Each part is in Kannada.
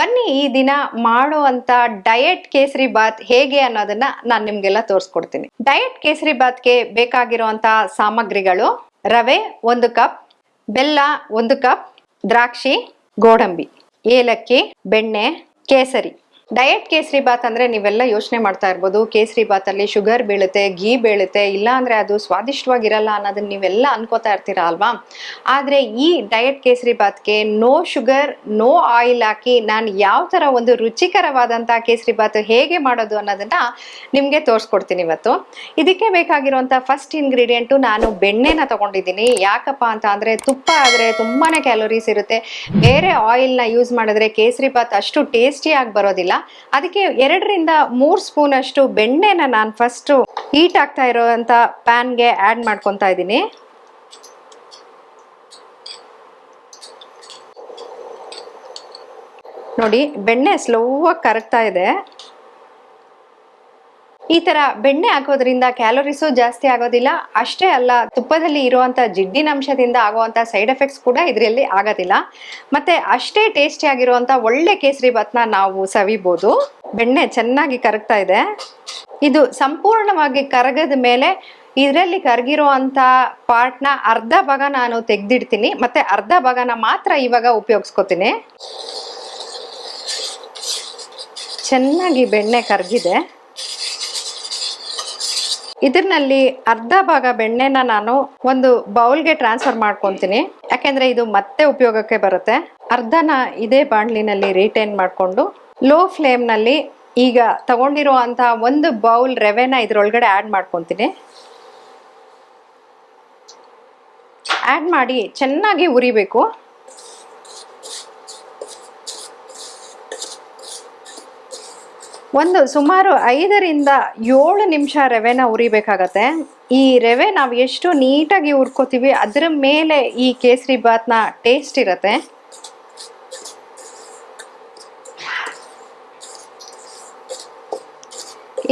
ಬನ್ನಿ ಈ ದಿನ ಮಾಡುವಂತ ಡಯಟ್ ಕೇಸರಿ ಬಾತ್ ಹೇಗೆ ಅನ್ನೋದನ್ನ ನಾನು ನಿಮ್ಗೆಲ್ಲ ತೋರಿಸ್ಕೊಡ್ತೀನಿ. ಡಯಟ್ ಕೇಸರಿ ಬಾತ್ಗೆ ಬೇಕಾಗಿರುವಂತ ಸಾಮಗ್ರಿಗಳು ರವೆ ಒಂದು ಕಪ್ ಬೆಲ್ಲ ಒಂದು ಕಪ್ ದ್ರಾಕ್ಷಿ, ಗೋಡಂಬಿ, ಏಲಕ್ಕಿ, ಬೆಣ್ಣೆ, ಕೇಸರಿ. ಡಯಟ್ ಕೇಸರಿ ಬಾತ್ ಅಂದ್ರೆ ನೀವೆಲ್ಲ ಯೋಚನೆ ಮಾಡ್ತಾ ಇರ್ಬೋದು. ಕೇಸರಿ ಬಾತ್ ಅಲ್ಲಿ ಶುಗರ್ ಬೀಳುತ್ತೆ, ಘೀ ಬೀಳುತ್ತೆ, ಇಲ್ಲ ಅಂದ್ರೆ ಅದು ಸ್ವಾದಿಷ್ಟವಾಗಿರಲ್ಲ ಅನ್ನೋದನ್ನ ನೀವೆಲ್ಲ ಅನ್ಕೋತಾ ಇರ್ತೀರಾ ಅಲ್ವಾ? ಆದ್ರೆ ಈ ಡಯಟ್ ಕೇಸರಿ ಬಾತ್ಗೆ ನೋ ಶುಗರ್, ನೋ ಆಯಿಲ್ ಹಾಕಿ ನಾನು ಯಾವ ತರ ಒಂದು ರುಚಿಕರವಾದಂತಹ ಕೇಸರಿ ಬಾತ್ ಹೇಗೆ ಮಾಡೋದು ಅನ್ನೋದನ್ನ ನಿಮ್ಗೆ ತೋರಿಸ್ಕೊಡ್ತೀನಿ ಇವತ್ತು. ಇದಕ್ಕೆ ಬೇಕಾಗಿರುವಂಥ ಫಸ್ಟ್ ಇಂಗ್ರೀಡಿಯೆಂಟು ನಾನು ಬೆಣ್ಣೆನ ತಗೊಂಡಿದ್ದೀನಿ. ಯಾಕಪ್ಪ ಅಂತ ಅಂದ್ರೆ ತುಪ್ಪ ಆದ್ರೆ ತುಂಬಾನೇ ಕ್ಯಾಲೋರೀಸ್ ಇರುತ್ತೆ. ಬೇರೆ ಆಯಿಲ್ನ ಯೂಸ್ ಮಾಡಿದ್ರೆ ಕೇಸರಿ ಬಾತ್ ಅಷ್ಟು ಟೇಸ್ಟಿ ಆಗಿ ಬರೋದಿಲ್ಲ. ಅದಕ್ಕೆ ಎರಡರಿಂದ ಮೂರು ಸ್ಪೂನ್ ಅಷ್ಟು ಬೆಣ್ಣೆನ ನಾನು ಫಸ್ಟು ಹೀಟ್ ಆಗ್ತಾ ಇರೋವಂಥ ಪ್ಯಾನ್ಗೆ ಆ್ಯಡ್ ಮಾಡ್ಕೊತಾ ಇದ್ದೀನಿ. ನೋಡಿ, ಬೆಣ್ಣೆ ಸ್ಲೋವಾಗಿ ಕರಗ್ತಾ ಇದೆ. ಈ ತರ ಬೆಣ್ಣೆ ಹಾಕೋದ್ರಿಂದ ಕ್ಯಾಲೋರೀಸು ಜಾಸ್ತಿ ಆಗೋದಿಲ್ಲ. ಅಷ್ಟೇ ಅಲ್ಲ, ತುಪ್ಪದಲ್ಲಿ ಇರುವಂತ ಜಿಡ್ಡಿನ ಅಂಶದಿಂದ ಆಗುವಂತ ಸೈಡ್ ಎಫೆಕ್ಟ್ಸ್ ಕೂಡ ಇದರಲ್ಲಿ ಆಗೋದಿಲ್ಲ. ಮತ್ತೆ ಅಷ್ಟೇ ಟೇಸ್ಟಿ ಆಗಿರುವಂತ ಒಳ್ಳೆ ಕೇಸರಿ ಭಾತ್ನ ನಾವು ಸವಿಬಹುದು ಬೆಣ್ಣೆ ಚೆನ್ನಾಗಿ ಕರಗ್ತಾ ಇದೆ. ಇದು ಸಂಪೂರ್ಣವಾಗಿ ಕರಗದ ಮೇಲೆ ಇದರಲ್ಲಿ ಕರಗಿರುವಂತ ಪಾರ್ಟ್ನ ಅರ್ಧ ಭಾಗ ನಾನು ತೆಗ್ದಿಡ್ತೀನಿ. ಮತ್ತೆ ಅರ್ಧ ಭಾಗನ ಮಾತ್ರ ಇವಾಗ ಉಪಯೋಗಿಸ್ಕೊತೀನಿ. ಚೆನ್ನಾಗಿ ಬೆಣ್ಣೆ ಕರಗಿದೆ. ಇದರಲ್ಲಿ ಅರ್ಧ ಭಾಗ ಬೆಣ್ಣೆನ ನಾನು ಒಂದು ಬೌಲ್ಗೆ ಟ್ರಾನ್ಸ್ಫರ್ ಮಾಡ್ಕೊತೀನಿ. ಯಾಕೆಂದ್ರೆ ಇದು ಮತ್ತೆ ಉಪಯೋಗಕ್ಕೆ ಬರುತ್ತೆ. ಅರ್ಧನ ಇದೇ ಬಾಣ್ಲಿನಲ್ಲಿ ರಿಟೈನ್ ಮಾಡಿಕೊಂಡು ಲೋ ಫ್ಲೇಮ್ನಲ್ಲಿ ಈಗ ತಗೊಂಡಿರುವಂತ ಒಂದು ಬೌಲ್ ರವೆನ ಇದರೊಳಗಡೆ ಆ್ಯಡ್ ಮಾಡ್ಕೊತೀನಿ. ಆ್ಯಡ್ ಮಾಡಿ ಚೆನ್ನಾಗಿ ಉರಿಬೇಕು. ಒಂದು ಸುಮಾರು ಐದರಿಂದ ಏಳು ನಿಮಿಷ ರವೆನ ಉರಿಬೇಕಾಗತ್ತೆ ಈ ರವೆ ನಾವು ಎಷ್ಟು ನೀಟಾಗಿ ಉರ್ಕೋತೀವಿ ಅದರ ಮೇಲೆ ಈ ಕೇಸರಿ ಬಾತ್ನ ಟೇಸ್ಟ್ ಇರತ್ತೆ.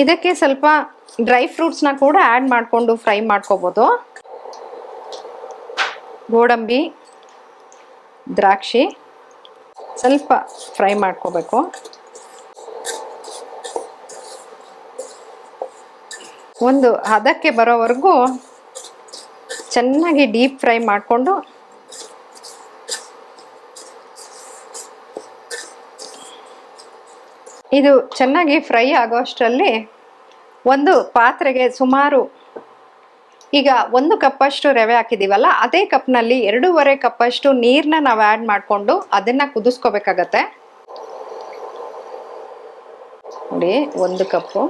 ಇದಕ್ಕೆ ಸ್ವಲ್ಪ ಡ್ರೈ ಫ್ರೂಟ್ಸ್ನ ಕೂಡ ಆ್ಯಡ್ ಮಾಡಿಕೊಂಡು ಫ್ರೈ ಮಾಡ್ಕೋಬೋದು. ಗೋಡಂಬಿ, ದ್ರಾಕ್ಷಿ ಸ್ವಲ್ಪ ಫ್ರೈ ಮಾಡ್ಕೋಬೇಕು. ಒಂದು ಹದಕ್ಕೆ ಬರೋವರೆಗೂ ಚೆನ್ನಾಗಿ ಡೀಪ್ ಫ್ರೈ ಮಾಡಿಕೊಂಡು ಇದು ಚೆನ್ನಾಗಿ ಫ್ರೈ ಆಗೋಷ್ಟರಲ್ಲಿ ಒಂದು ಪಾತ್ರೆಗೆ ಸುಮಾರು ಈಗ ಒಂದು ಕಪ್ಪಷ್ಟು ರವೆ ಹಾಕಿದ್ದೀವಲ್ಲ ಅದೇ ಕಪ್ನಲ್ಲಿ ಎರಡೂವರೆ ಕಪ್ಪಷ್ಟು ನೀರನ್ನ ನಾವು ಆ್ಯಡ್ ಮಾಡಿಕೊಂಡು ಅದನ್ನು ಕುದಿಸ್ಕೋಬೇಕಾಗತ್ತೆ. ನೋಡಿ, ಒಂದು ಕಪ್ಪು.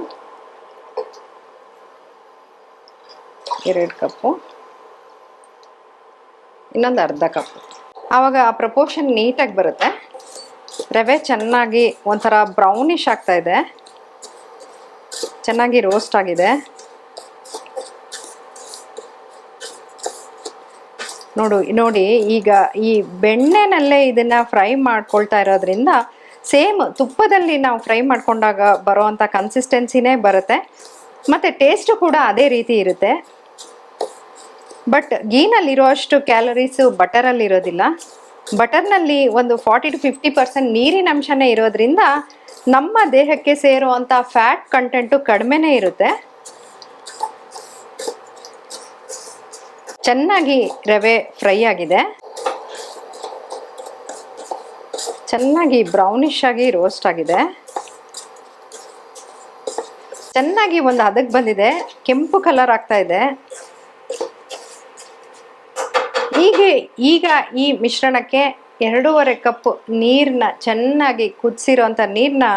ಎರಡು ಕಪ್ಪು. ಇನ್ನೊಂದು ಅರ್ಧ ಕಪ್ಪು. ಆವಾಗ ಆ ಪ್ರಪೋರ್ಷನ್ ನೀಟಾಗಿ ಬರುತ್ತೆ. ರವೆ ಚೆನ್ನಾಗಿ ಒಂಥರ ಬ್ರೌನಿಶ್ ಆಗ್ತಾ ಇದೆ. ಚೆನ್ನಾಗಿ ರೋಸ್ಟ್ ಆಗಿದೆ. ನೋಡು, ನೋಡಿ, ಈಗ ಈ ಬೆಣ್ಣೆನಲ್ಲೇ ಇದನ್ನು ಫ್ರೈ ಮಾಡ್ಕೊಳ್ತಾ ಇರೋದ್ರಿಂದ ಸೇಮ್ ತುಪ್ಪದಲ್ಲಿ ನಾವು ಫ್ರೈ ಮಾಡಿಕೊಂಡಾಗ ಬರೋವಂಥ ಕನ್ಸಿಸ್ಟೆನ್ಸಿನೇ ಬರುತ್ತೆ. ಮತ್ತು ಟೇಸ್ಟು ಕೂಡ ಅದೇ ರೀತಿ ಇರುತ್ತೆ. ಬಟ್ ಗೀನಲ್ಲಿ ಇರುವಷ್ಟು ಕ್ಯಾಲರೀಸು ಬಟರಲ್ಲಿ ಇರೋದಿಲ್ಲ. ಬಟರ್ನಲ್ಲಿ ಒಂದು ಫಾರ್ಟಿ ಟು ಫಿಫ್ಟಿ ಪರ್ಸೆಂಟ್ ನೀರಿನ ಅಂಶನೇ ಇರೋದ್ರಿಂದ ನಮ್ಮ ದೇಹಕ್ಕೆ ಸೇರುವಂಥ ಫ್ಯಾಟ್ ಕಂಟೆಂಟು ಕಡಿಮೆನೇ ಇರುತ್ತೆ. ಚೆನ್ನಾಗಿ ರವೆ ಫ್ರೈ ಆಗಿದೆ. ಚೆನ್ನಾಗಿ ಬ್ರೌನಿಶ್ ಆಗಿ ರೋಸ್ಟ್ ಆಗಿದೆ. ಚೆನ್ನಾಗಿ ಒಂದು ಅದಕ್ಕೆ ಬಂದಿದೆ. ಕೆಂಪು ಕಲರ್ ಆಗ್ತಾ ಇದೆ. ಹೀಗೆ ಈಗ ಈ ಮಿಶ್ರಣಕ್ಕೆ ಎರಡೂವರೆ ಕಪ್ ನೀರನ್ನ ಚೆನ್ನಾಗಿ ಕುದಿಸಿರೋಂಥ ನೀರನ್ನ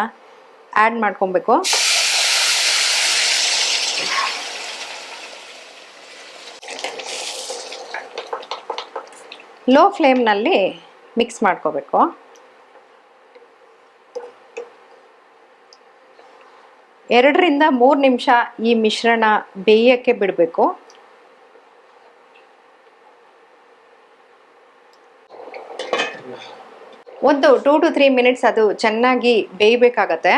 ಆ್ಯಡ್ ಮಾಡ್ಕೊಬೇಕು. ಲೋ ಫ್ಲೇಮ್ನಲ್ಲಿ ಮಿಕ್ಸ್ ಮಾಡ್ಕೋಬೇಕು. ಎರಡರಿಂದ ಮೂರು ನಿಮಿಷ ಈ ಮಿಶ್ರಣ ಬೇಯಕ್ಕೆ ಬಿಡಬೇಕು. ಒಂದು ಟೂ ಟು ತ್ರೀ ಮಿನಿಟ್ಸ್ ಅದು ಚೆನ್ನಾಗಿ ಬೇಯಬೇಕಾಗತ್ತೆ.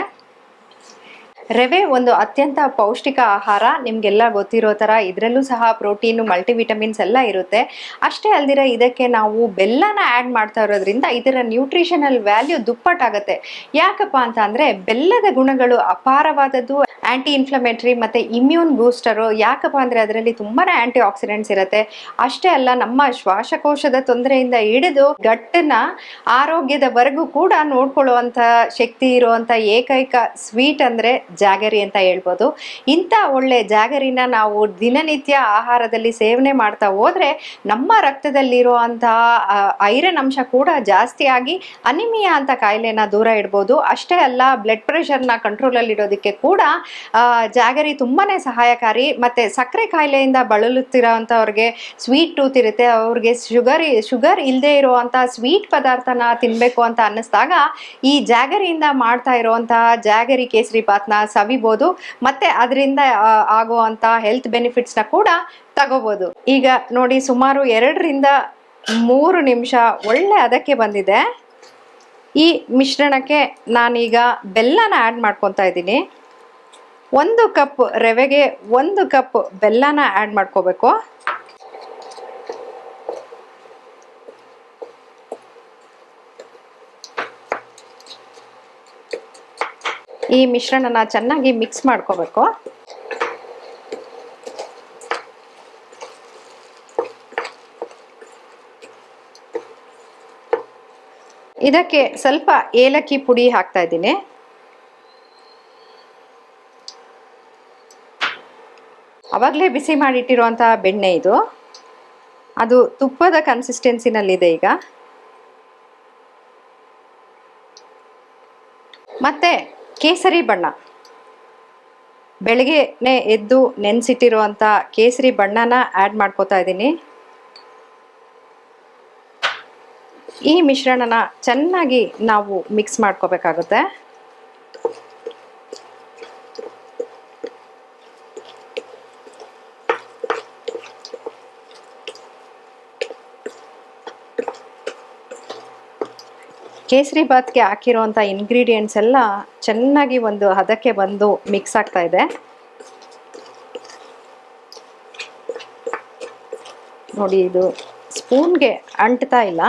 ರವೆ ಒಂದು ಅತ್ಯಂತ ಪೌಷ್ಟಿಕ ಆಹಾರ. ನಿಮಗೆಲ್ಲ ಗೊತ್ತಿರೋ ಥರ ಇದರಲ್ಲೂ ಸಹ ಪ್ರೋಟೀನು, ಮಲ್ಟಿವಿಟಮಿನ್ಸ್ ಎಲ್ಲ ಇರುತ್ತೆ. ಅಷ್ಟೇ ಅಲ್ದಿರ ಇದಕ್ಕೆ ನಾವು ಬೆಲ್ಲನ ಆ್ಯಡ್ ಮಾಡ್ತಾ ಇರೋದ್ರಿಂದ ಇದರ ನ್ಯೂಟ್ರಿಷನಲ್ ವ್ಯಾಲ್ಯೂ ದುಪ್ಪಟ್ಟಾಗುತ್ತೆ. ಯಾಕಪ್ಪ ಅಂತ ಅಂದರೆ ಬೆಲ್ಲದ ಗುಣಗಳು ಅಪಾರವಾದದ್ದು. ಆ್ಯಂಟಿ ಇನ್ಫ್ಲಮೇಟ್ರಿ ಮತ್ತು ಇಮ್ಯೂನ್ ಬೂಸ್ಟರು ಯಾಕಪ್ಪ ಅಂದರೆ ಅದರಲ್ಲಿ ತುಂಬಾ ಆ್ಯಂಟಿ ಆಕ್ಸಿಡೆಂಟ್ಸ್ ಇರುತ್ತೆ. ಅಷ್ಟೇ ಅಲ್ಲ ನಮ್ಮ ಶ್ವಾಸಕೋಶದ ತೊಂದರೆಯಿಂದ ಹಿಡಿದು ಗಟ್ಟನ ಆರೋಗ್ಯದವರೆಗೂ ಕೂಡ ನೋಡ್ಕೊಳ್ಳುವಂಥ ಶಕ್ತಿ ಇರುವಂಥ ಏಕೈಕ ಸ್ವೀಟ್ ಅಂದರೆ ಜಾಗರಿ ಅಂತ ಹೇಳ್ಬೋದು. ಇಂಥ ಒಳ್ಳೆ ಜಾಗರಿನ ನಾವು ದಿನನಿತ್ಯ ಆಹಾರದಲ್ಲಿ ಸೇವನೆ ಮಾಡ್ತಾ ಹೋದ್ರೆ ನಮ್ಮ ರಕ್ತದಲ್ಲಿರುವಂತಹ ಐರನ್ ಅಂಶ ಕೂಡ ಜಾಸ್ತಿ ಆಗಿ ಅನಿಮಿಯಾ ಅಂತ ಕಾಯಿಲೆನ ದೂರ ಇಡ್ಬೋದು. ಅಷ್ಟೇ ಅಲ್ಲ ಬ್ಲಡ್ ಪ್ರೆಷರ್ನ ಕಂಟ್ರೋಲಲ್ಲಿ ಇಡೋದಕ್ಕೆ ಕೂಡ ಜಾಗರಿ ತುಂಬಾ ಸಹಾಯಕಾರಿ. ಮತ್ತೆ ಸಕ್ಕರೆ ಕಾಯಿಲೆಯಿಂದ ಬಳಲುತ್ತಿರೋವಂಥವ್ರಿಗೆ ಸ್ವೀಟ್ ಟೂತ್ ಇರುತ್ತೆ. ಅವ್ರಿಗೆ ಶುಗರ್ ಶುಗರ್ ಇಲ್ಲದೆ ಇರುವಂಥ ಸ್ವೀಟ್ ಪದಾರ್ಥನ ತಿನ್ನಬೇಕು ಅಂತ ಅನ್ನಿಸ್ದಾಗ ಈ ಜಾಗರಿಯಿಂದ ಮಾಡ್ತಾ ಇರುವಂತಹ ಜಾಗರಿ ಕೇಸರಿ ಬಾತ್ನ ಸವಿಬೋದು, ಮತ್ತೆ ಅದರಿಂದ ಆಗುವಂಥ ಹೆಲ್ತ್ ಬೆನಿಫಿಟ್ಸ್ನ ಕೂಡ ತಗೋಬೋದು. ಈಗ ನೋಡಿ, ಸುಮಾರು ಎರಡರಿಂದ ಮೂರು ನಿಮಿಷ ಒಳ್ಳೆ ಅದಕ್ಕೆ ಬಂದಿದೆ. ಈ ಮಿಶ್ರಣಕ್ಕೆ ನಾನೀಗ ಬೆಲ್ಲನ ಆ್ಯಡ್ ಮಾಡ್ಕೊತಾ ಇದ್ದೀನಿ. ಒಂದು ಕಪ್ ರವೆಗೆ ಒಂದು ಕಪ್ ಬೆಲ್ಲನ ಆ್ಯಡ್ ಮಾಡ್ಕೋಬೇಕು. ಈ ಮಿಶ್ರಣನ ಚೆನ್ನಾಗಿ ಮಿಕ್ಸ್ ಮಾಡ್ಕೋಬೇಕು. ಇದಕ್ಕೆ ಸ್ವಲ್ಪ ಏಲಕ್ಕಿ ಪುಡಿ ಹಾಕ್ತಾ ಇದ್ದೀನಿ. ಅವಾಗಲೇ ಬಿಸಿ ಮಾಡಿಟ್ಟಿರುವಂಥ ಬೆಣ್ಣೆ ಇದು. ಅದು ತುಪ್ಪದ ಕನ್ಸಿಸ್ಟೆನ್ಸಿನಲ್ಲಿದೆ ಈಗ. ಮತ್ತೆ ಕೇಸರಿ ಬಣ್ಣ. ಬೆಳಗ್ಗೆನೆ ಎದ್ದು ನೆನೆಸಿಟ್ಟಿರುವಂಥ ಕೇಸರಿ ಬಣ್ಣನ ಆ್ಯಡ್ ಮಾಡ್ಕೋತಾ ಇದ್ದೀನಿ. ಈ ಮಿಶ್ರಣನ ಚೆನ್ನಾಗಿ ನಾವು ಮಿಕ್ಸ್ ಮಾಡ್ಕೋಬೇಕಾಗುತ್ತೆ. ಕೇಸರಿ ಬಾತ್ಗೆ ಹಾಕಿರುವಂಥ ಇಂಗ್ರೀಡಿಯೆಂಟ್ಸ್ ಎಲ್ಲ ಚೆನ್ನಾಗಿ ಒಂದು ಹದಕ್ಕೆ ಬಂದು ಮಿಕ್ಸ್ ಆಗ್ತಾ ಇದೆ. ನೋಡಿ, ಇದು ಸ್ಪೂನ್ಗೆ ಅಂಟ್ತಾ ಇಲ್ಲ.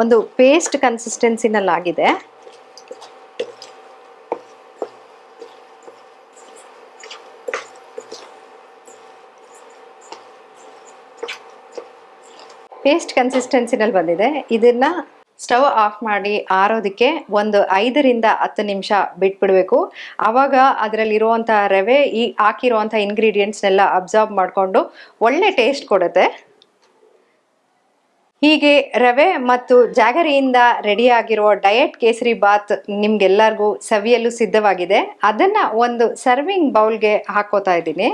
ಒಂದು ಪೇಸ್ಟ್ ಕನ್ಸಿಸ್ಟೆನ್ಸಿನಲ್ಲಿ ಆಗಿದೆ ಪೇಸ್ಟ್ ಕನ್ಸಿಸ್ಟೆನ್ಸಿನಲ್ಲಿ ಬಂದಿದೆ. ಇದನ್ನ ಸ್ಟವ್ ಆಫ್ ಮಾಡಿ ಆರೋದಕ್ಕೆ ಒಂದು ಐದರಿಂದ ಹತ್ತು ನಿಮಿಷ ಬಿಟ್ಬಿಡಬೇಕು. ಆವಾಗ ಅದರಲ್ಲಿರುವಂಥ ರವೆ, ಈ ಹಾಕಿರುವಂಥ ಇನ್ಗ್ರೀಡಿಯೆಂಟ್ಸ್ನೆಲ್ಲ ಅಬ್ಸಾರ್ಬ್ ಮಾಡಿಕೊಂಡು ಒಳ್ಳೆ ಟೇಸ್ಟ್ ಕೊಡುತ್ತೆ. ಹೀಗೆ ರವೆ ಮತ್ತು ಜಾಗರಿಯಿಂದ ರೆಡಿಯಾಗಿರುವ ಡಯಟ್ ಕೇಸರಿ ಬಾತ್ ನಿಮ್ಗೆಲ್ಲರಿಗೂ ಸವಿಯಲು ಸಿದ್ಧವಾಗಿದೆ. ಅದನ್ನು ಒಂದು ಸರ್ವಿಂಗ್ ಬೌಲ್ಗೆ ಹಾಕೋತಾ ಇದ್ದೀನಿ.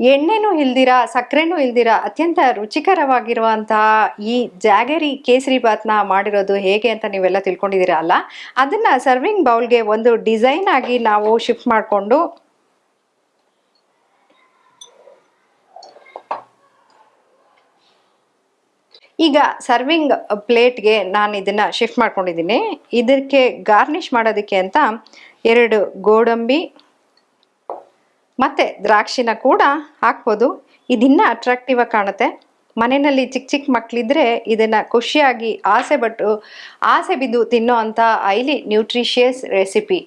ಎಣ್ಣೆನೂ ಇಲ್ದಿರ ಸಕ್ಕರೆನೂ ಇಲ್ದಿರ, ಅತ್ಯಂತ ರುಚಿಕರವಾಗಿರುವಂತಹ ಈ ಜಾಗರಿ ಕೇಸರಿ ಬಾತ್ನ ಮಾಡಿರೋದು ಹೇಗೆ ಅಂತ ನೀವೆಲ್ಲ ತಿಳ್ಕೊಂಡಿದ್ದೀರ ಅಲ್ಲ? ಅದನ್ನ ಸರ್ವಿಂಗ್ ಬೌಲ್ಗೆ ಒಂದು ಡಿಸೈನ್ ಆಗಿ ನಾವು ಶಿಫ್ಟ್ ಮಾಡಿಕೊಂಡು ಈಗ ಸರ್ವಿಂಗ್ ಪ್ಲೇಟ್ಗೆ ನಾನು ಇದನ್ನ ಶಿಫ್ಟ್ ಮಾಡ್ಕೊಂಡಿದ್ದೀನಿ. ಇದಕ್ಕೆ ಗಾರ್ನಿಷ್ ಮಾಡೋದಕ್ಕೆ ಅಂತ ಎರಡು ಗೋಡಂಬಿ ಮತ್ತೆ ದ್ರಾಕ್ಷಿನ ಕೂಡ ಹಾಕ್ಬೋದು. ಇದಿನ್ನ ಅಟ್ರಾಕ್ಟಿವ್ ಆಗಿ ಕಾಣುತ್ತೆ. ಮನೆಯಲ್ಲಿ ಚಿಕ್ಕ ಚಿಕ್ಕ ಮಕ್ಕಳಿದ್ರೆ ಇದನ್ನು ಖುಷಿಯಾಗಿ ಆಸೆ ಪಟ್ಟು, ಆಸೆ ಬಿದ್ದು ತಿನ್ನೋ ಅಂಥ ಹೈಲಿ ನ್ಯೂಟ್ರಿಷಿಯಸ್ ರೆಸಿಪಿ